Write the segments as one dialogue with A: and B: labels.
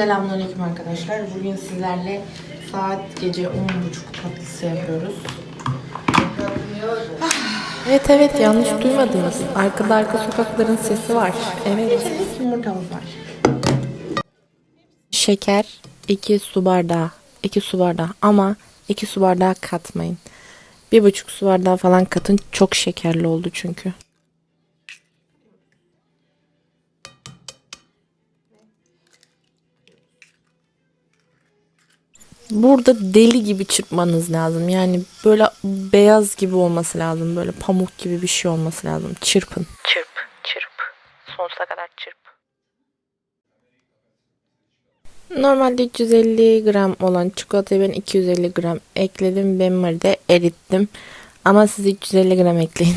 A: Selamünaleyküm arkadaşlar. Bugün sizlerle saat gece 10.30 tatlısı yapıyoruz.
B: Evet evet yanlış duymadınız. Arkada arka sokakların sesi var. Evet.
A: Yumurtamız var.
B: Şeker 2 su bardağı. 2 su bardağı ama 2 su bardağı katmayın. 1,5 su bardağı falan katın. Çok şekerli oldu çünkü. Burada deli gibi çırpmanız lazım. Yani böyle beyaz gibi olması lazım. Böyle pamuk gibi bir şey olması lazım. Çırpın. Çırp, çırp. Sonsuza kadar çırp. Normalde 350 gram olan çikolatayı ben 250 gram ekledim. Benmari de erittim. Ama siz 350 gram ekleyin.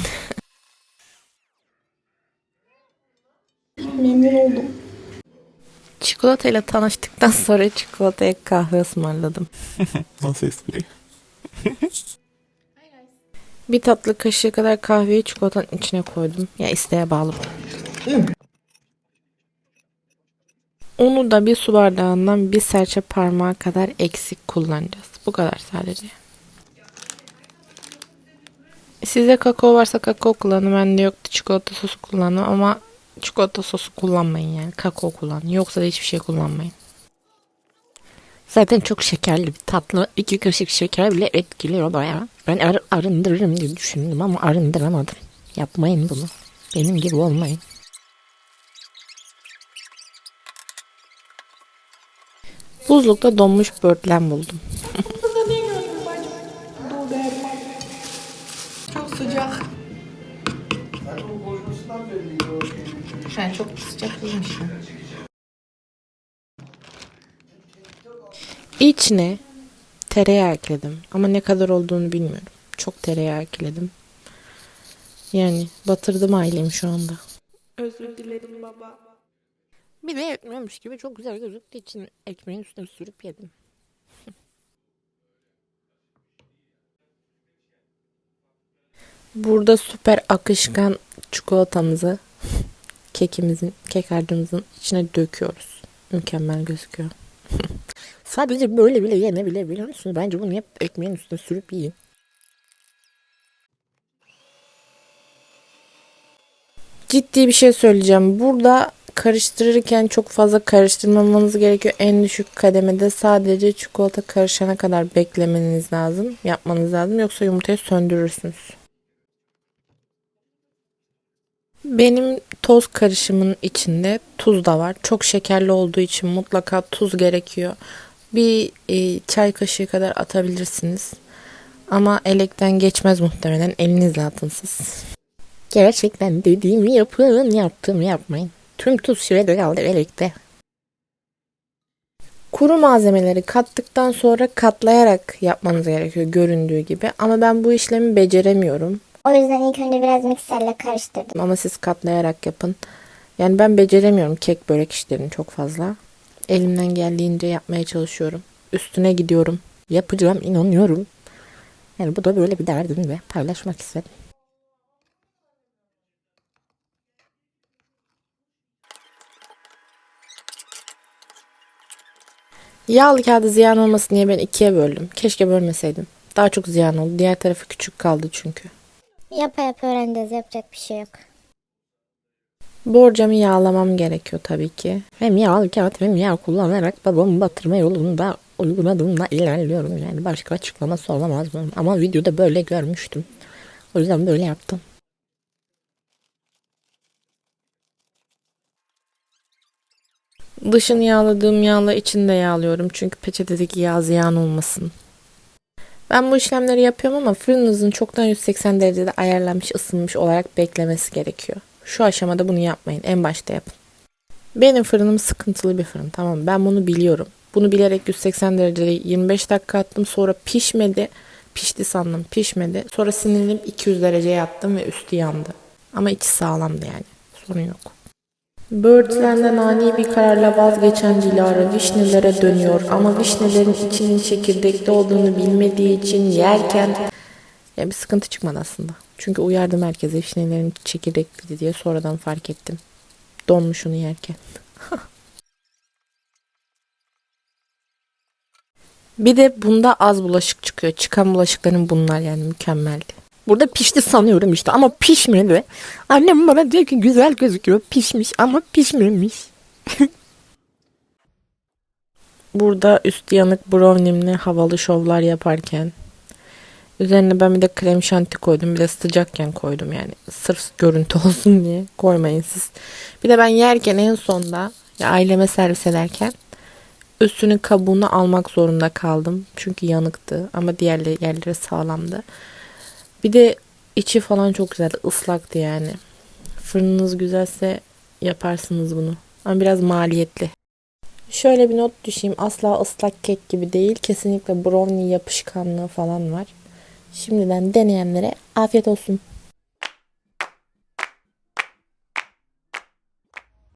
A: Memnun oldum.
B: Çikolatayla tanıştıktan sonra çikolataya kahve ısmarladım.
C: Nasıl espri?
B: Bir tatlı kaşığı kadar kahveyi çikolatanın içine koydum. Ya isteğe bağlı. Onu da bir su bardağından bir serçe parmağı kadar eksik kullanacağız. Bu kadar sadece. Size kakao varsa kakao kullanın. Bende yoktu çikolata sosu kullandım ama çikolata sosu kullanmayın yani. Kakao kullanın. Yoksa da hiçbir şey kullanmayın. Zaten çok şekerli bir tatlı. İki kaşık şeker bile etkiliyor bayağı. Ben ar- arındırırım diye düşündüm ama arındıramadım. Yapmayın bunu. Benim gibi olmayın. Buzlukta donmuş börtlen buldum.
A: Çok sıcak. Sen çok sıcak değilmişsin.
B: İçine tereyağı ekledim. Ama ne kadar olduğunu bilmiyorum. Çok tereyağı ekledim. Yani batırdım ailemi şu anda. Özür dilerim baba. Bir de ekmeğmiş gibi çok güzel gözüktüğü için ekmeğin üstüne sürüp yedim. Burada süper akışkan çikolatamızı kekimizin, kek harcımızın içine döküyoruz. Mükemmel gözüküyor. Sadece böyle bile yenebilir biliyor musunuz? Bence bunu hep ekmeğin üstüne sürüp yiyin. Ciddi bir şey söyleyeceğim. Burada karıştırırken çok fazla karıştırmamanız gerekiyor. En düşük kademede sadece çikolata karışana kadar beklemeniz lazım. Yapmanız lazım. Yoksa yumurtayı söndürürsünüz. Benim toz karışımın içinde tuz da var. Çok şekerli olduğu için mutlaka tuz gerekiyor. Bir e, çay kaşığı kadar atabilirsiniz. Ama elekten geçmez muhtemelen. Elinizle atın siz. Gerçekten dediğimi yapın, yaptığımı yapmayın. Tüm tuz şurada kaldı elekte. Kuru malzemeleri kattıktan sonra katlayarak yapmanız gerekiyor göründüğü gibi. Ama ben bu işlemi beceremiyorum.
D: O yüzden ilk önce biraz mikserle karıştırdım.
B: Ama siz katlayarak yapın. Yani ben beceremiyorum kek börek işlerini çok fazla. Elimden geldiğince yapmaya çalışıyorum. Üstüne gidiyorum. Yapacağım inanıyorum. Yani bu da böyle bir derdim ve paylaşmak istedim. Yağlı kağıdı ziyan olmasın diye ben ikiye böldüm. Keşke bölmeseydim. Daha çok ziyan oldu. Diğer tarafı küçük kaldı çünkü.
D: Yapa yapa öğreneceğiz. Yapacak bir şey yok.
B: Borcamı yağlamam gerekiyor tabii ki. Hem yağlı kağıt hem yağ kullanarak babamı batırma yolunda uyguladığımda ilerliyorum. Yani başka açıklaması olamaz bunun. Ama videoda böyle görmüştüm. O yüzden böyle yaptım. Dışını yağladığım yağla içini de yağlıyorum. Çünkü peçetedeki yağ ziyan olmasın. Ben bu işlemleri yapıyorum ama fırınınızın çoktan 180 derecede ayarlanmış ısınmış olarak beklemesi gerekiyor. Şu aşamada bunu yapmayın. En başta yapın. Benim fırınım sıkıntılı bir fırın. Tamam ben bunu biliyorum. Bunu bilerek 180 derecede 25 dakika attım. Sonra pişmedi. Pişti sandım. Pişmedi. Sonra sinirlenip 200 dereceye attım ve üstü yandı. Ama içi sağlamdı yani. Sorun yok. Böğürtlen'den ani bir kararla vazgeçen Dilara vişnelere dönüyor ama vişnelerin içinin çekirdekli olduğunu bilmediği için yerken ya bir sıkıntı çıkmadı aslında. Çünkü uyardım herkese vişnelerin çekirdekli diye sonradan fark ettim. Donmuş onu yerken. Bir de bunda az bulaşık çıkıyor. Çıkan bulaşıkların bunlar yani mükemmeldi. Burada pişti sanıyorum işte ama pişmedi. Annem bana diyor ki güzel gözüküyor pişmiş ama pişmemiş. Burada üstü yanık brownie'mle havalı şovlar yaparken üzerine ben bir de krem şanti koydum. Bir de sıcakken koydum yani. Sırf görüntü olsun diye koymayın siz. Bir de ben yerken en sonda ya aileme servis ederken üstünün kabuğunu almak zorunda kaldım. Çünkü yanıktı ama diğer yerleri sağlamdı. Bir de içi falan çok güzeldi. ıslaktı yani. Fırınınız güzelse yaparsınız bunu. Ama biraz maliyetli. Şöyle bir not düşeyim. Asla ıslak kek gibi değil. Kesinlikle brownie yapışkanlığı falan var. Şimdiden deneyenlere afiyet olsun.